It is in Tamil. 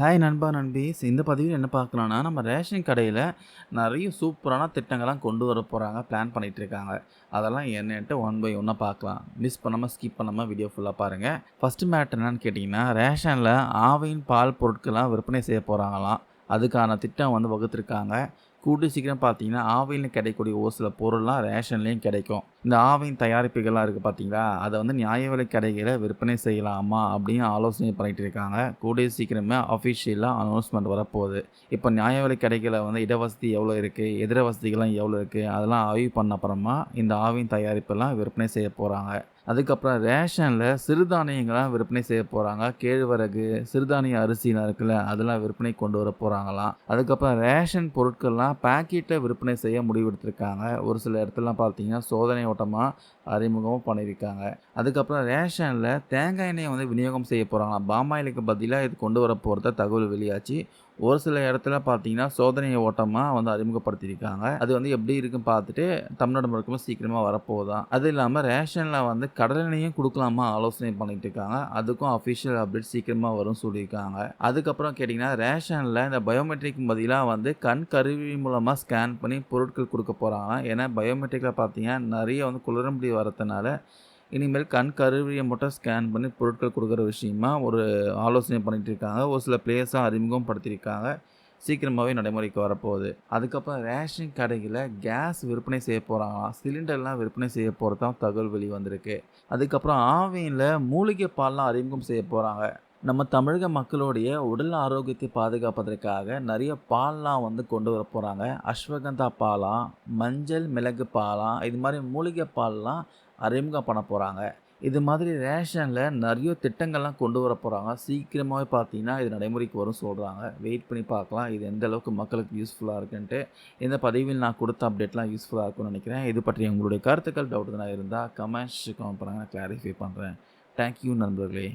ஹாய் நண்பா நண்பீஸ் இந்த பதிவில் என்ன பார்க்கலான்னா நம்ம ரேஷன் கடையில் நிறைய சூப்பரான திட்டங்கள்லாம் கொண்டு வர போகிறாங்க பிளான் பண்ணிகிட்டு இருக்காங்க. அதெல்லாம் என்னன்ட்டு ஒன் பை ஒன்னாக பார்க்கலாம். மிஸ் பண்ணாமல் ஸ்கிப் பண்ணாமல் வீடியோ ஃபுல்லாக பாருங்கள் ஃபஸ்ட்டு மேட்ரு என்னென்னு கேட்டிங்கன்னா ரேஷனில் ஆவின் பால் பொருட்கள்லாம் விற்பனை செய்ய போகிறாங்களாம் அதுக்கான திட்டம் வந்து வகுத்துருக்காங்க. கூட்டு சீக்கிரம் பார்த்தீங்கன்னா ஆவியில் கிடைக்கக்கூடிய ஒரு சில பொருள்லாம் ரேஷன்லேயும் கிடைக்கும். இந்த ஆவின் தயாரிப்புகள்லாம் இருக்குது பார்த்தீங்களா? அதை வந்து நியாய விலை கடைகளை விற்பனை செய்யலாமா அப்படின்னு ஆலோசனை பண்ணிகிட்டு இருக்காங்க. கூடிய சீக்கிரமே அஃபிஷியலாக அனௌன்ஸ்மெண்ட் வரப்போகுது. இப்போ நியாய விலை கடைகளை வந்து இடவசதி எவ்வளோ இருக்குது எதிர வசதிகள்லாம் எவ்வளோ இருக்குது அதெல்லாம் ஆய்வு பண்ண அப்புறமா இந்த ஆவின் தயாரிப்பெல்லாம் விற்பனை செய்ய போகிறாங்க அதுக்கப்புறம் ரேஷனில் சிறுதானியங்கள்லாம் விற்பனை செய்ய போகிறாங்க கேழ்வரகு சிறுதானிய அரிசிலாம் இருக்குல்ல அதெல்லாம் விற்பனை கொண்டு வர போகிறாங்களாம் அதுக்கப்புறம் ரேஷன் பொருட்கள்லாம் பேக்கெட்டில் விற்பனை செய்ய முடிவெடுத்திருக்காங்க. ஒரு சில இடத்துலலாம் பார்த்தீங்கன்னா சோதனை ஓட்டமாக அறிமுகமும் பண்ணியிருக்காங்க. அதுக்கப்புறம் ரேஷனில் தேங்காய் எண்ணெயை வந்து விநியோகம் செய்ய போகிறாங்களாம் பாமாயிலுக்கு பதிலாக இது கொண்டு வர போகிறத தகவல் வெளியாச்சு. ஒரு சில இடத்துல பார்த்தீங்கன்னா சோதனை ஓட்டமாக வந்து அறிமுகப்படுத்தியிருக்காங்க. அது வந்து எப்படி இருக்குன்னு பார்த்துட்டு தமிழ்நாடு முழுக்கமாக சீக்கிரமாக வரப்போகுதான் அது இல்லாமல் ரேஷனில் வந்து கடலெண்ணையும் கொடுக்கலாமா ஆலோசனை பண்ணிட்டு இருக்காங்க அதுக்கும் அஃபிஷியல் அப்டேட் சீக்கிரமாக வரும் சொல்லியிருக்காங்க. அதுக்கப்புறம் கேட்டிங்கன்னா ரேஷனில் இந்த பயோமெட்ரிக் பதிலாக வந்து கண் கருவி மூலமாக ஸ்கேன் பண்ணி பொருட்கள் கொடுக்க போகிறாங்க ஏன்னா பயோமெட்ரிக்கில் பார்த்தீங்கன்னா நிறைய வந்து குளறுபடி வரதுனால இனிமேல் கண் கருவியை மட்டும் ஸ்கேன் பண்ணி பொருட்கள் கொடுக்குற விஷயமா ஒரு ஆலோசனை பண்ணிகிட்டு இருக்காங்க. ஒரு சில பிளேஸாக அறிமுகம் படுத்தியிருக்காங்க சீக்கிரமாகவே நடைமுறைக்கு வரப்போகுது. அதுக்கப்புறம் ரேஷன் கடையில் கேஸ் விற்பனை செய்ய போகிறாங்களாம் சிலிண்டர்லாம் விற்பனை செய்ய போகிறது தான் தகவல் வெளி வந்திருக்கு அதுக்கப்புறம் ஆவியில் மூலிகை பால்லாம் அறிமுகம் செய்ய போகிறாங்க நம்ம தமிழக மக்களுடைய உடல் ஆரோக்கியத்தை பாதுகாப்பதற்காக நிறைய பால்லாம் வந்து கொண்டு வர போகிறாங்க அஸ்வகந்தா பாலாம் மஞ்சள் மிளகு பாலாம் இது மாதிரி மூலிகை பால்லாம் அறிமுகம் பண்ண போகிறாங்க இது மாதிரி ரேஷனில் நிறைய திட்டங்கள்லாம் கொண்டு வர போகிறாங்க சீக்கிரமாகவே பார்த்தீங்கன்னா இது நடைமுறைக்கு வரும் சொல்கிறாங்க வெயிட் பண்ணி பார்க்கலாம். இது எந்த அளவுக்கு மக்களுக்கு யூஸ்ஃபுல்லாக இருக்குன்ட்டு இந்த பதிவில் நான் கொடுத்த அப்டேட்லாம் யூஸ்ஃபுல்லாக இருக்கும்னு நினைக்கிறேன். இது பற்றி உங்களுடைய கருத்துக்கள் டவுட் நான் இருந்தால் கமெண்ட்ஸ் கமெண்ட் பண்ணுங்கள் நான் கிளாரிஃபை பண்ணுறேன் தேங்க்யூ நண்பர்களே.